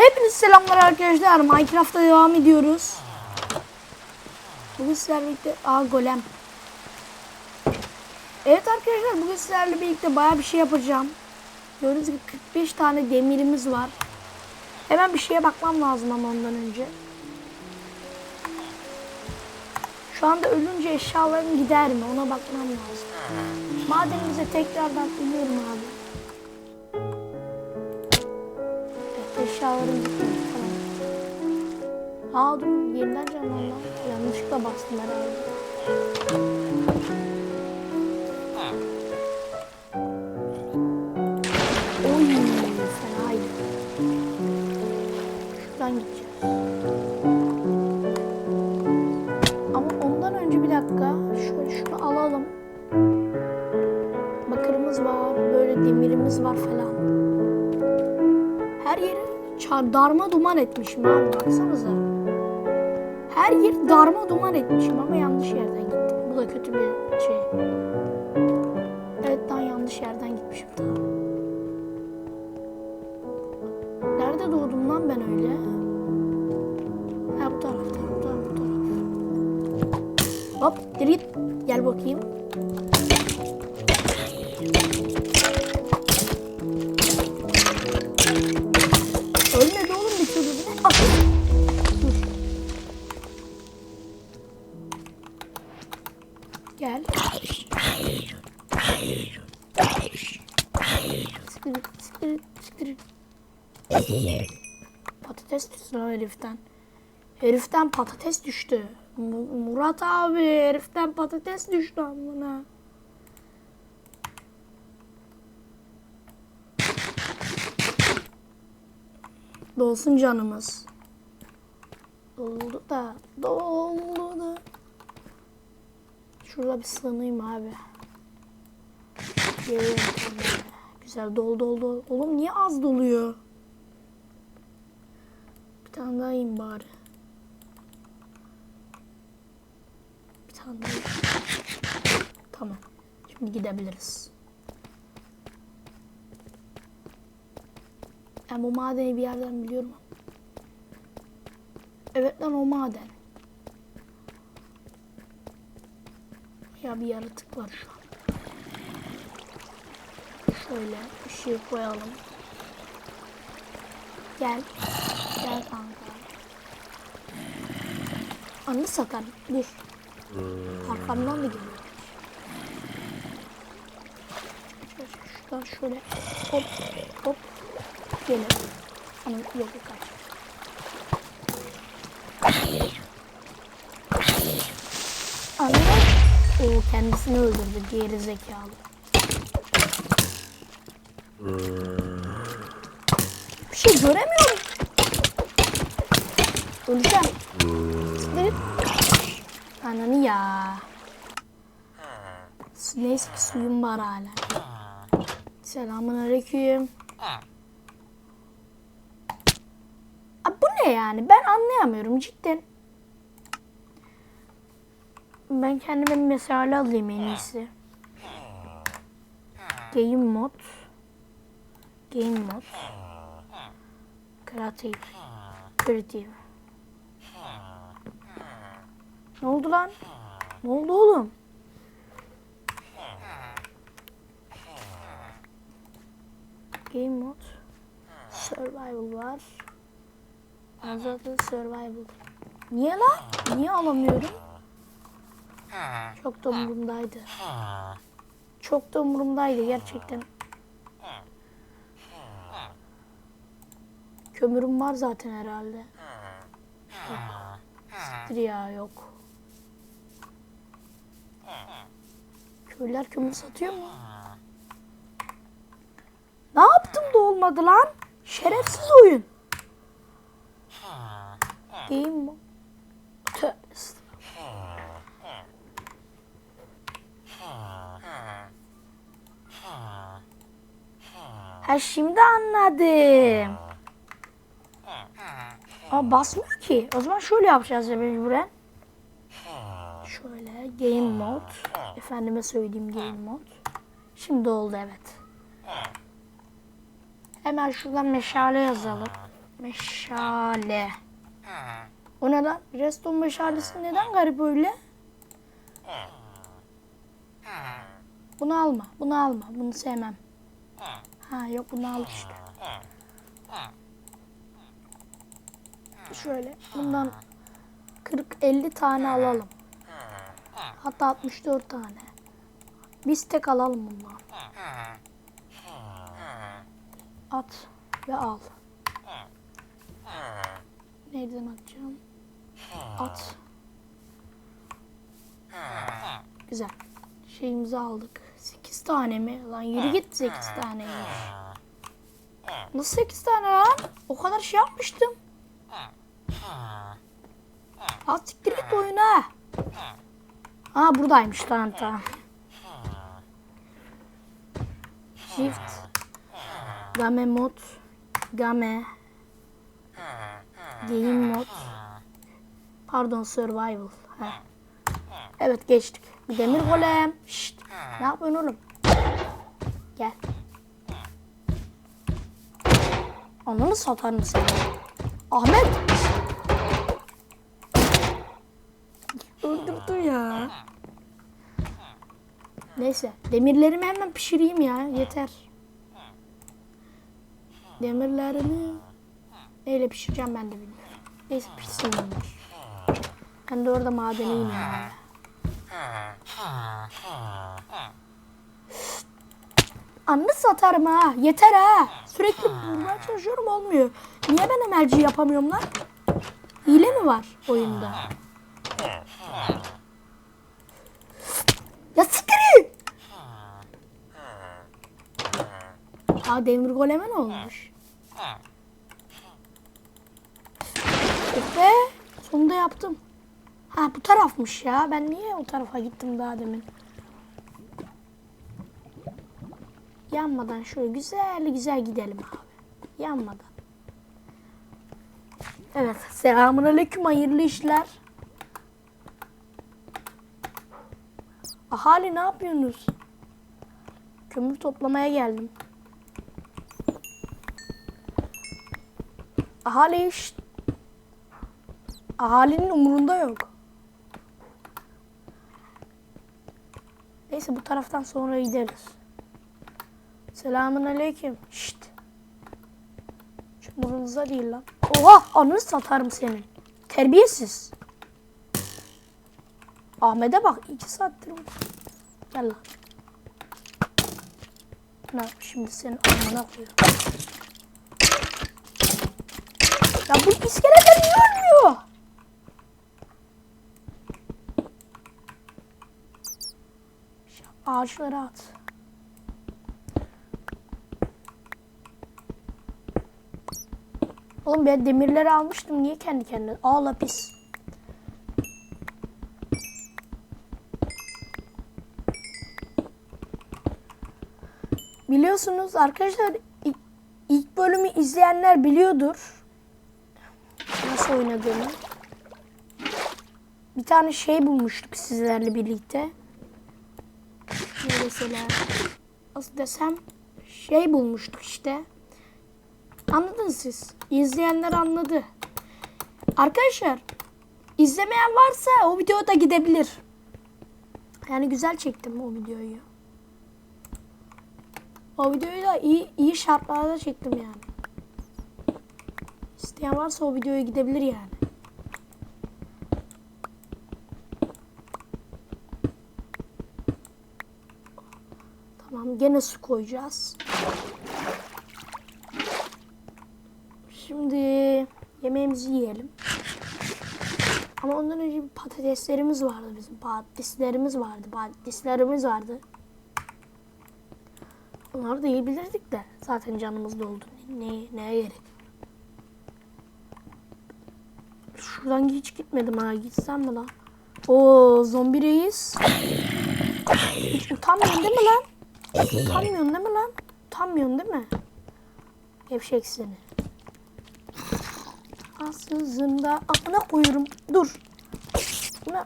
Hepinize selamlar arkadaşlar. Minecraft'ta devam ediyoruz. Bugün sizlerle birlikte... Aa golem. Evet arkadaşlar bugün sizlerle birlikte baya bir şey yapacağım. Gördüğünüz gibi 45 tane demirimiz var. Hemen bir şeye bakmam lazım ama ondan önce. Şu anda ölünce eşyalarım gider mi ona bakmam lazım. Madenimize tekrardan iniyorum abi. Eşyalarım tamam. Dur yeniden canlandı. Yanlışlıkla bastım herhalde. Oy fenaydı. Şuradan gideceğiz. Ama ondan önce bir dakika. Şöyle şunu alalım. Bakırımız var. Böyle demirimiz var falan. Her yeri çar darma duman etmişim abi baksanıza. Her yer darma duman etmişim ama yanlış yerden gittim. Bu da kötü bir şey. Evet lan yanlış yerden gitmişim tamam. Nerede doğdum lan ben öyle? Ha bu tarafta, bu taraf, bu taraf. Hop, geri git. Gel bakayım. Patates düştü lan heriften. Heriften patates düştü. Mu- Murat abi heriften patates düştü amına. Dolsun canımız. Doldu da, doldu da. Şurada bir sığınayım abi. Geliyorum. Güzel dol dol dol. Oğlum niye az doluyor? Bir tane daha yiyeyim bari. Bir tane daha. Tamam. Şimdi gidebiliriz. Ben bu madeni bir yerden biliyorum. Evet lan o maden. Ya bir yaratık var şu an. Şöyle ışığı koyalım. Gel. Gel kanka. Anı satarım. Dur. Arkamdan da geliyor. Şuradan şöyle hop hop gelir. Anı yok kaç. Anne. O kendisini öldürdü geri zekalı. Bir şey göremiyorum. Öleceğim. Siktir. Ananı ya. Neyse ki suyum var hala. Selamun aleyküm. Bu ne yani? Ben anlayamıyorum cidden. Ben kendime bir mesale alayım en iyisi. Game mod. Game mod. Creative. Creative. Ne oldu lan? Ne oldu oğlum? Game mod. Survival var. Zaten survival. Niye lan? Niye alamıyorum? Çok da umurumdaydı. Çok da umurumdaydı gerçekten. Kömürüm var zaten herhalde. Yok. Siktir ya yok. Köylüler kömür satıyor mu? Ne yaptım da olmadı lan? Şerefsiz oyun. Değil mi? Tövbe. Ha şimdi anladım. Aa basmıyor ki. O zaman şöyle yapacağız ya mecburen. Şöyle game mod. Efendime söyleyeyim game mod. Şimdi oldu evet. Hemen şuradan meşale yazalım. Meşale. O ne lan? Reston meşalesi neden garip öyle? Bunu alma, bunu alma. Bunu sevmem. Ha yok bunu al işte. Şöyle bundan 40-50 tane alalım. Hatta 64 tane. Biz tek alalım bundan. At ve al. Nereden atacağım? At. Güzel. Şeyimizi aldık. 8 tane mi? Lan yürü git 8 tane. Nasıl 8 tane lan? O kadar şey yapmıştım. Az siktir git oyuna. Aa buradaymış tamam tamam. Shift. Game mod. Game. Game mod. Pardon survival. Heh. Evet geçtik. Bir demir golem. Şşt. Ne yapıyorsun oğlum? Gel. Ananı satar mısın? Ahmet. Öldürdü ya. Neyse. Demirlerimi hemen pişireyim ya. Yeter. Demirlerimi neyle pişireceğim ben de bilmiyorum. Neyse pişsin bunlar. Ben de orada madeniyim ya. Anını satarım ha. Yeter ha. Sürekli vurmaya çalışıyorum olmuyor. Niye ben emerci yapamıyorum lan? Hile mi var oyunda? Ya siktir git. Aa demir goleme ne olmuş? Be sonunda yaptım. Ha bu tarafmış ya. Ben niye o tarafa gittim daha demin? Yanmadan şöyle güzel güzel gidelim abi. Yanmadan. Evet. Selamun aleyküm. Hayırlı işler. Ahali ne yapıyorsunuz? Kömür toplamaya geldim. Ahali iş... Ahalinin umurunda yok. Neyse bu taraftan sonra gideriz. Selamun aleyküm. Şşt. Umurunuzda değil lan. Oha anını satarım senin. Terbiyesiz. Ahmet'e bak iki saattir. bu- Gel lan. Ne şimdi senin amına koyuyorum. Ya bu iskeletler niye ölmüyor? Ağaçlara at. Oğlum ben demirleri almıştım. Niye kendi kendine? Aa lapis. Biliyorsunuz arkadaşlar ilk, bölümü izleyenler biliyordur. Nasıl oynadığımı. Bir tane şey bulmuştuk sizlerle birlikte. Mesela? Nasıl desem? Şey bulmuştuk işte. Anladınız siz. İzleyenler anladı. Arkadaşlar izlemeyen varsa o videoda gidebilir. Yani güzel çektim o videoyu. O videoyu da iyi, iyi şartlarda çektim yani. İsteyen varsa o videoya gidebilir yani. Tamam gene su koyacağız. Şimdi yemeğimizi yiyelim. Ama ondan önce patateslerimiz vardı bizim. Patateslerimiz vardı. Patateslerimiz vardı. Onları da yiyebilirdik de. Zaten canımız doldu. Ne, neye gerek? Şuradan hiç gitmedim ha. Gitsem mi lan? Oo zombi reis. Hiç utanmıyorsun değil mi lan? Utanmıyorsun değil mi lan? Utanmıyorsun değil mi? Gevşek seni. Ansızında amına koyuyorum. Dur. Ne?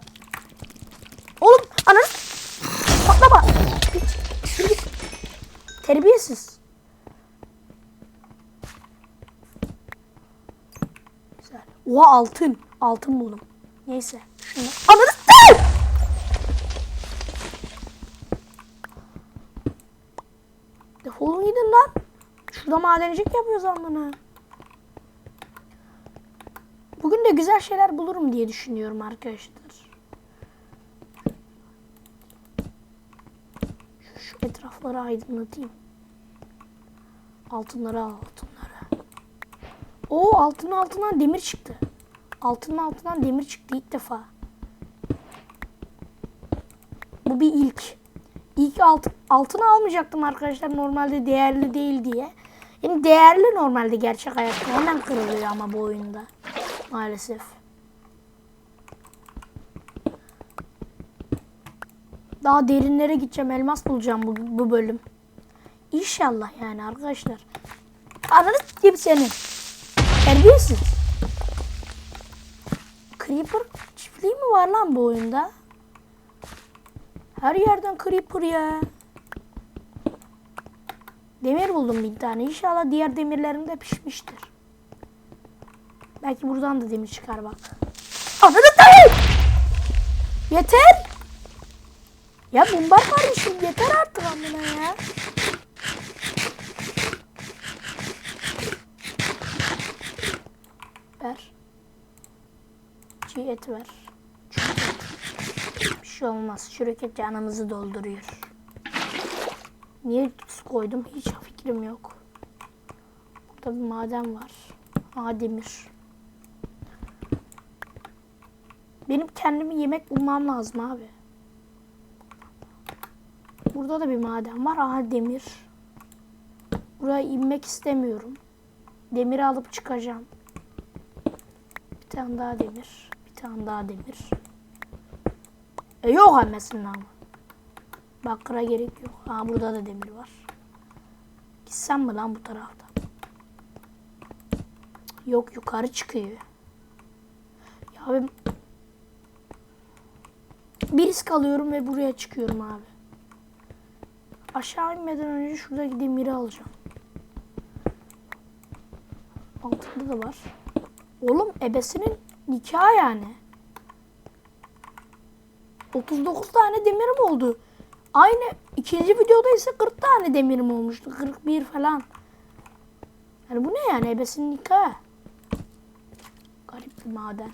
Terbiyesiz. Güzel. Oha altın. Altın buldum. Neyse. Şunu. Ananı Defolun gidin lan. Şurada madencilik yapıyoruz amına. Bugün de güzel şeyler bulurum diye düşünüyorum arkadaşlar. Şu, etrafları aydınlatayım. Altınları al altınları. Oo altın altından demir çıktı. Altının altından demir çıktı ilk defa. Bu bir ilk. İlk alt, altını almayacaktım arkadaşlar normalde değerli değil diye. Yani değerli normalde gerçek hayatta hemen kırılıyor ama bu oyunda. Maalesef. Daha derinlere gideceğim. Elmas bulacağım bu, bu bölüm. İnşallah yani arkadaşlar. Ananı gibi senin. Terbiyesiz. Creeper çiftliği mi var lan bu oyunda? Her yerden creeper ya. Demir buldum bir tane. İnşallah diğer demirlerim de pişmiştir. Belki buradan da demir çıkar bak. Ananı dayı! Yeter! Ya bomba varmışım yeter artık amına ya. Ver. Çiğ et ver. Bir şey olmaz. Şüreket canımızı dolduruyor. Niye koydum hiç fikrim yok. Burada bir maden var. Aa demir. Benim kendime yemek bulmam lazım abi. Burada da bir maden var. Aha demir. Buraya inmek istemiyorum. Demiri alıp çıkacağım. Bir tane daha demir. Bir tane daha demir. E yok annesinin ama. Bakıra gerek yok. Aa burada da demir var. Gitsem mi lan bu tarafta? Yok yukarı çıkıyor. Ya ben bir risk alıyorum ve buraya çıkıyorum abi. Aşağı inmeden önce şuradaki demiri alacağım. Altında da var. Oğlum ebesinin nikahı yani. 39 tane demirim oldu. Aynı ikinci videoda ise 40 tane demirim olmuştu. 41 falan. Yani bu ne yani ebesinin nikahı. Garip bir maden.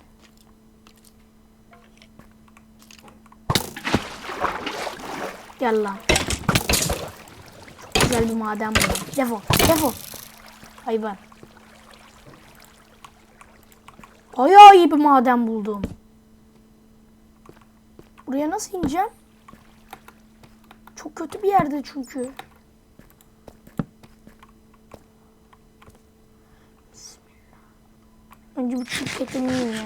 Gel lan. Güzel bir maden buldum. Defol, defol. Hayvan. Bayağı iyi bir maden buldum. Buraya nasıl ineceğim? Çok kötü bir yerde çünkü. Önce bir etimi yiyeyim ya.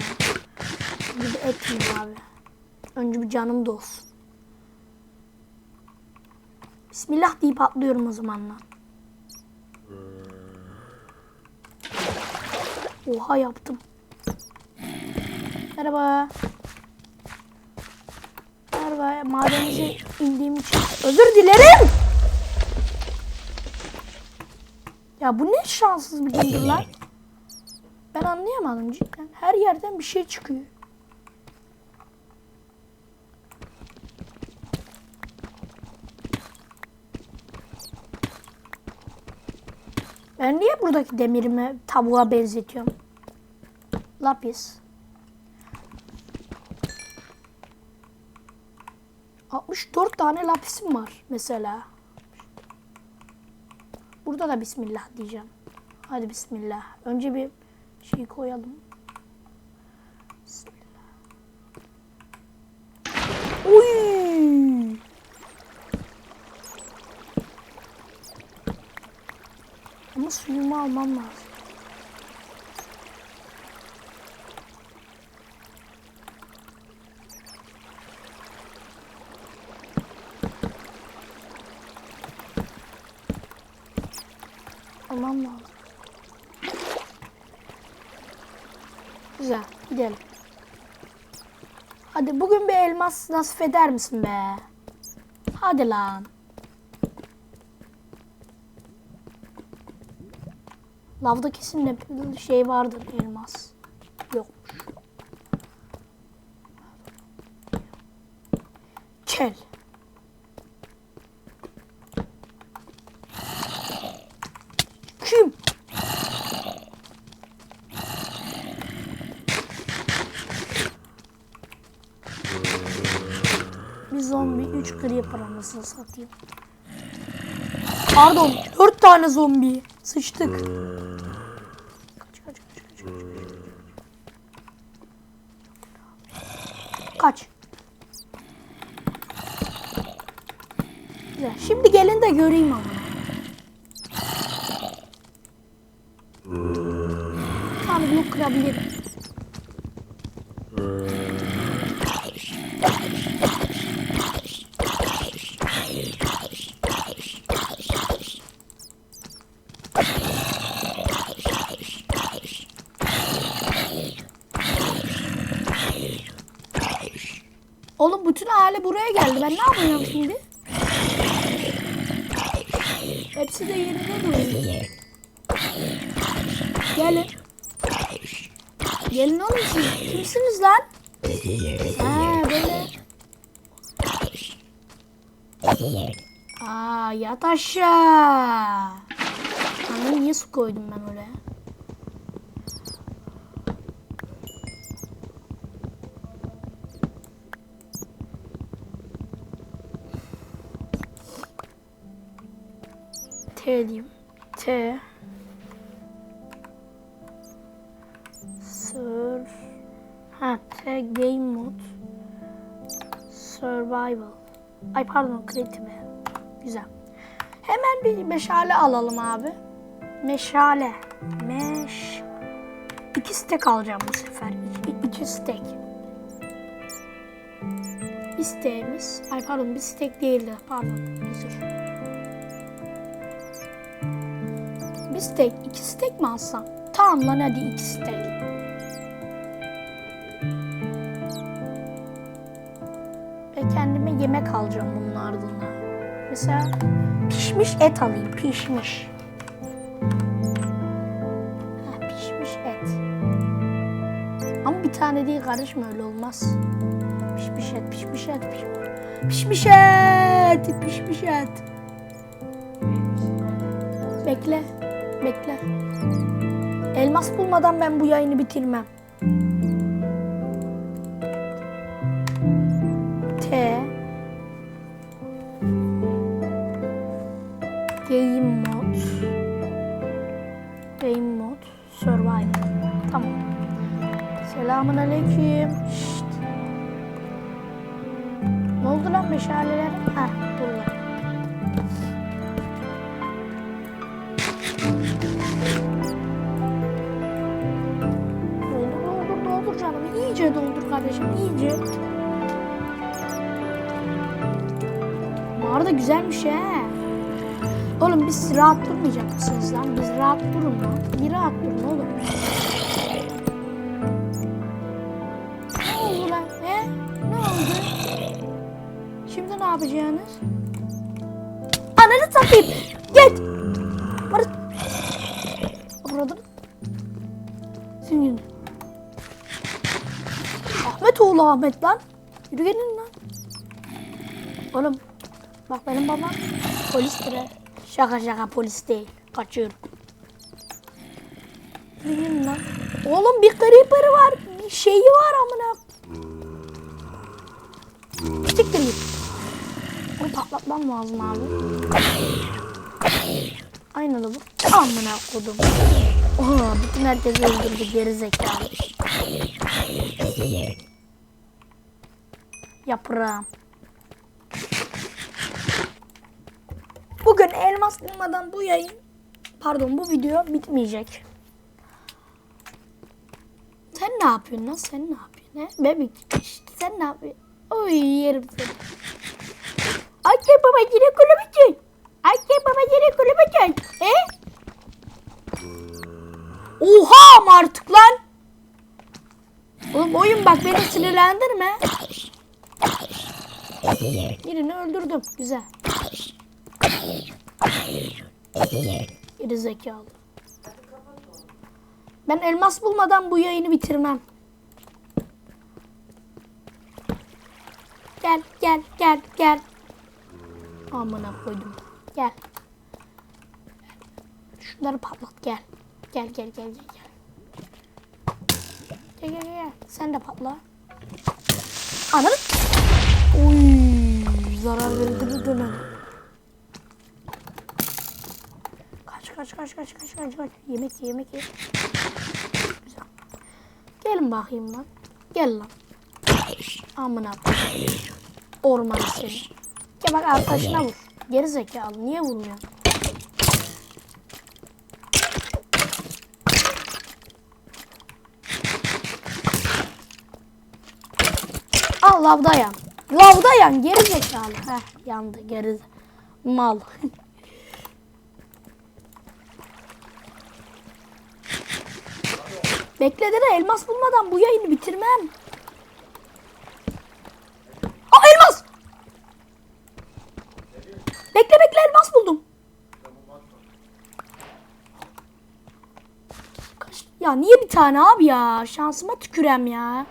Önce bir et yiyeyim abi. Önce bir canım da olsun. Bismillah deyip atlıyorum o zaman lan. Oha yaptım. Merhaba. Merhaba. Madenize indiğim için özür dilerim. Ya bu ne şanssız bir gündür lan. Ben anlayamadım cidden. Her yerden bir şey çıkıyor. Ben niye buradaki demirimi tavuğa benzetiyorum? Lapis. 64 tane lapisim var mesela. Burada da bismillah diyeceğim. Hadi bismillah. Önce bir şey koyalım. Bismillah. Uy! Ama suyumu almam lazım. Almam lazım. Güzel, gidelim. Hadi bugün bir elmas nasip eder misin be? Hadi lan. Lavda kesin ne şey vardır elmas. Yokmuş. Kel. Kim? Bir zombi, üç creeper anasını satayım. Pardon, dört tane zombi. Sıçtık. Kaç. Güzel. Şimdi gelin de göreyim ama. Tane blok kırabilirim. Oğlum bütün aile buraya geldi. Ben ne yapacağım şimdi? Hepsi de yerinde duruyor. Gelin. Gelin oğlum siz. Kimsiniz lan? Ha böyle. Aa yat aşağı. Anne niye su koydum ben oraya? T diyeyim. T. Surf. Ha T game mode. Survival. Ay pardon creative. Güzel. Hemen bir meşale alalım abi. Meşale. Meş. İki stek alacağım bu sefer. İki, iki stek. Bir steğimiz. Ay pardon bir stek değildi. Pardon. Özür. Bir steak, iki steak mi alsam? Tamam lan hadi iki steak. Ve kendime yemek alacağım bunun ardından. Mesela pişmiş et alayım, pişmiş. Pişmiş et. Ama bir tane değil karışma öyle olmaz. Pişmiş et, pişmiş et, pişmiş, pişmiş et, pişmiş et. Bekle. Bekle. Elmas bulmadan ben bu yayını bitirmem. İyice doldur kardeşim iyice. Mağara da güzelmiş he. Oğlum biz rahat durmayacak mısınız lan? Biz rahat durun lan. Bir rahat durun oğlum. Ne oldu lan he? Ne oldu? Şimdi ne yapacaksınız? Ananı satayım. Ahmet lan. Yürü gelin lan. Oğlum bak benim babam polistir. Şaka şaka polis değil. Kaçıyorum. Yürü gelin lan. Oğlum bir creeper var. Bir şeyi var amına. Siktir git. Onu patlatmam lazım abi. Aynen bu. Amına kodum. Oha, bütün herkesi öldürdü geri zekalı. Yaprağım. Bugün elmas bulmadan bu yayın, pardon bu video bitmeyecek. Sen ne yapıyorsun lan? Sen ne yapıyorsun? He? Bebek işte sen ne yapıyorsun? Oy yerim seni. Anne baba yine kulübü Anne baba yine kulübü He? Oha ama artık lan. Oğlum oyun bak beni sinirlendirme. Birini öldürdüm. Güzel. Geri zekalı. Ben elmas bulmadan bu yayını bitirmem. Gel gel gel gel. Amına koydum. Gel. Şunları patlat gel. Gel gel gel gel gel. Gel gel gel. Sen de patla. Ananı. Zarar verdi dönem. Kaç kaç kaç kaç kaç kaç kaç. Yemek ye yemek ye. Güzel. Gelin bakayım lan. Gel lan. Amına. Orman seni. Gel bak arkadaşına vur. Geri zekalı. Niye vurmuyorsun? Al lavda. Lavda yan. Geri zekalı. Heh yandı geri. Mal. Bekle dede elmas bulmadan bu yayını bitirmem. Aa elmas! Bekle bekle elmas buldum. Ya niye bir tane abi ya? Şansıma tükürem ya.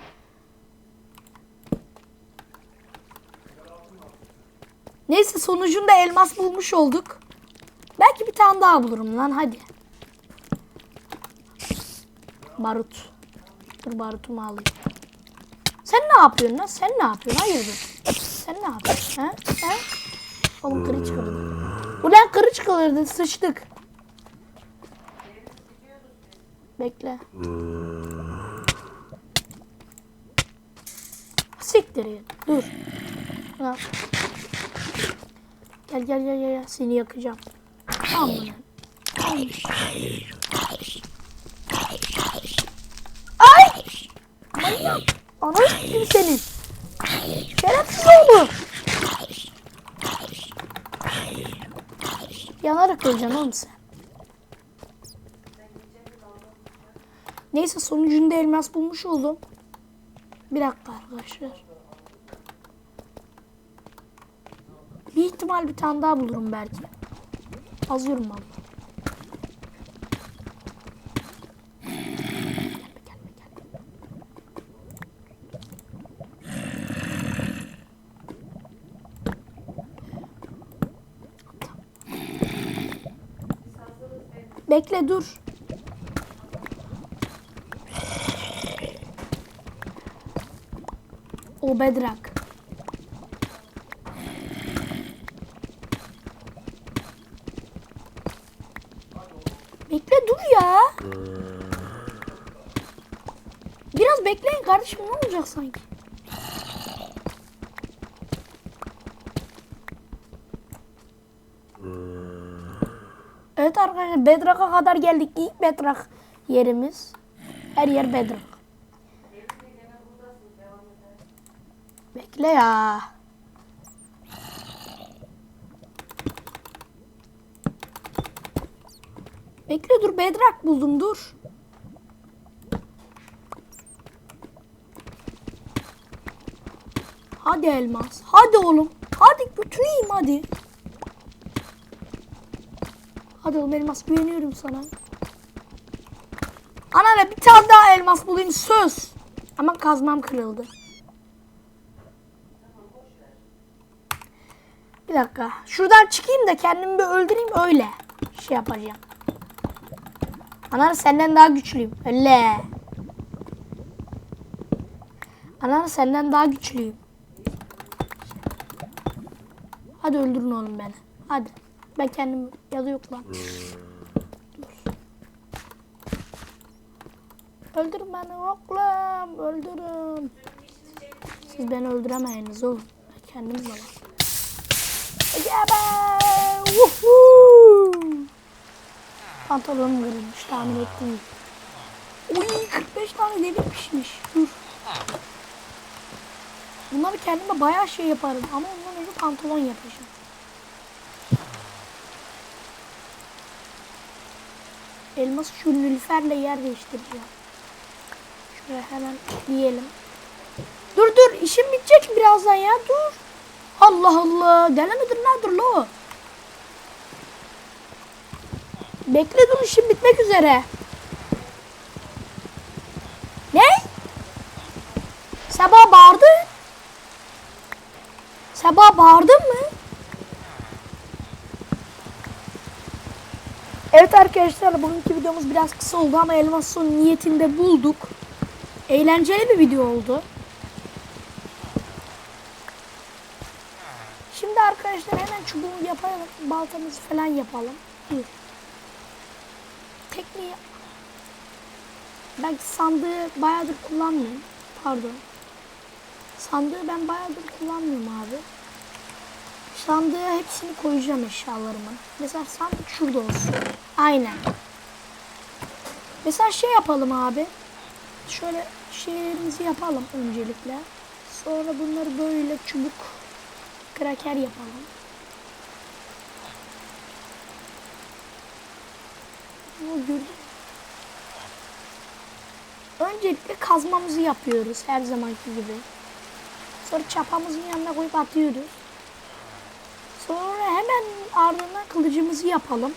Neyse sonucunda elmas bulmuş olduk. Belki bir tane daha bulurum lan hadi. Barut. Dur barutumu alayım. Sen ne yapıyorsun lan? Sen ne yapıyorsun? Hayırdır? Sen ne yapıyorsun? Ha? Ha? Oğlum kırıç kırıldı. Ulan kırıç kırıldı. Sıçtık. Bekle. Siktir ya. Dur. Ha. Gel gel gel gel. Seni yakacağım. Aman. Ay! Manyak. Ananı s**tim senin. Şerefsiz oğlu. Yanarak öleceksin oğlum sen. Neyse sonucunda elmas bulmuş oldum. Bir dakika arkadaşlar. Bir ihtimal bir tane daha bulurum belki. Azıyorum valla. Bekle dur. O bedrak. Kardeşim ne olacak sanki? Evet arkadaşlar Bedrock'a kadar geldik. İlk Bedrock yerimiz. Her yer Bedrock. Bekle ya. Bekle dur Bedrock buldum dur. Hadi elmas. Hadi oğlum. Hadi götüreyim hadi. Hadi oğlum elmas güveniyorum sana. Anne bir tane daha elmas bulayım söz. Ama kazmam kırıldı. Bir dakika. Şuradan çıkayım da kendimi bir öldüreyim öyle. Şey yapacağım. Anne senden daha güçlüyüm. Öyle. Anne senden daha güçlüyüm. Hadi öldürün oğlum beni. Hadi. Ben kendim ya yok lan. Dur. Öldürün beni oğlum. Öldürün. Siz beni öldüremeyiniz oğlum. Ben kendim var. Gebe! Woohoo! Pantolonum kırılmış tahmin ettiğim. Uy 45 tane delik pişmiş. Dur. Bunları kendime bayağı şey yaparım ama pantolon yapacağım. Elmas şu nülferle yer değiştireceğim. Şuraya hemen yiyelim. Dur dur işim bitecek birazdan ya dur. Allah Allah. Deli midir nedir lo? Bekle dur işim bitmek üzere. Ne? Sabah bağırdı. Sabah bağırdın mı? Evet arkadaşlar bugünkü videomuz biraz kısa oldu ama elmas son niyetinde bulduk. Eğlenceli bir video oldu. Şimdi arkadaşlar hemen çubuğu yapalım. Baltamızı falan yapalım. Dur. Tekniği ben sandığı bayağıdır kullanmıyorum. Pardon. Sandığı ben bayağıdır kullanmıyorum abi. Sandığa hepsini koyacağım eşyalarımın. Mesela sandık şurada olsun. Aynen. Mesela şey yapalım abi. Şöyle şeylerimizi yapalım öncelikle. Sonra bunları böyle çubuk kraker yapalım. Bunu gördün mü? Öncelikle kazmamızı yapıyoruz her zamanki gibi. Sonra çapamızın yanına koyup atıyoruz. Hemen ardından kılıcımızı yapalım.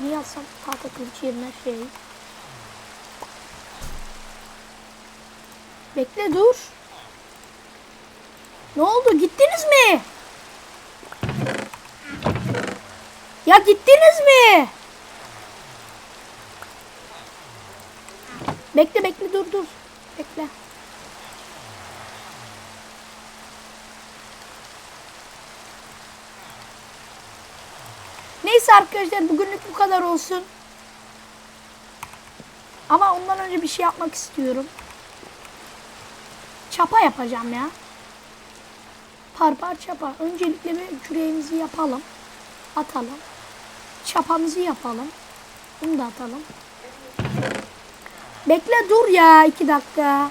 Niye alsam tahta kılıç yerine şey. Bekle dur. Ne oldu gittiniz mi? Ya gittiniz mi? Bekle bekle dur dur. Bekle. Neyse arkadaşlar bugünlük bu kadar olsun. Ama ondan önce bir şey yapmak istiyorum. Çapa yapacağım ya. Parpar çapa. Öncelikle bir küreğimizi yapalım. Atalım. Çapamızı yapalım. Bunu da atalım. Bekle dur ya iki dakika.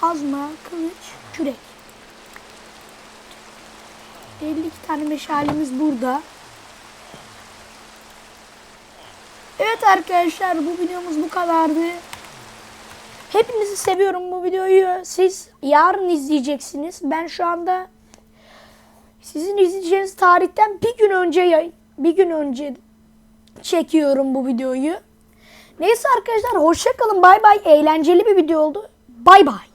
Kazma, kılıç, kürek. 52 tane meşalemiz burada. Evet arkadaşlar bu videomuz bu kadardı. Hepinizi seviyorum bu videoyu. Siz yarın izleyeceksiniz. Ben şu anda sizin izleyeceğiniz tarihten bir gün önce bir gün önce çekiyorum bu videoyu. Neyse arkadaşlar hoşça kalın. Bay bay. Eğlenceli bir video oldu. Bay bay.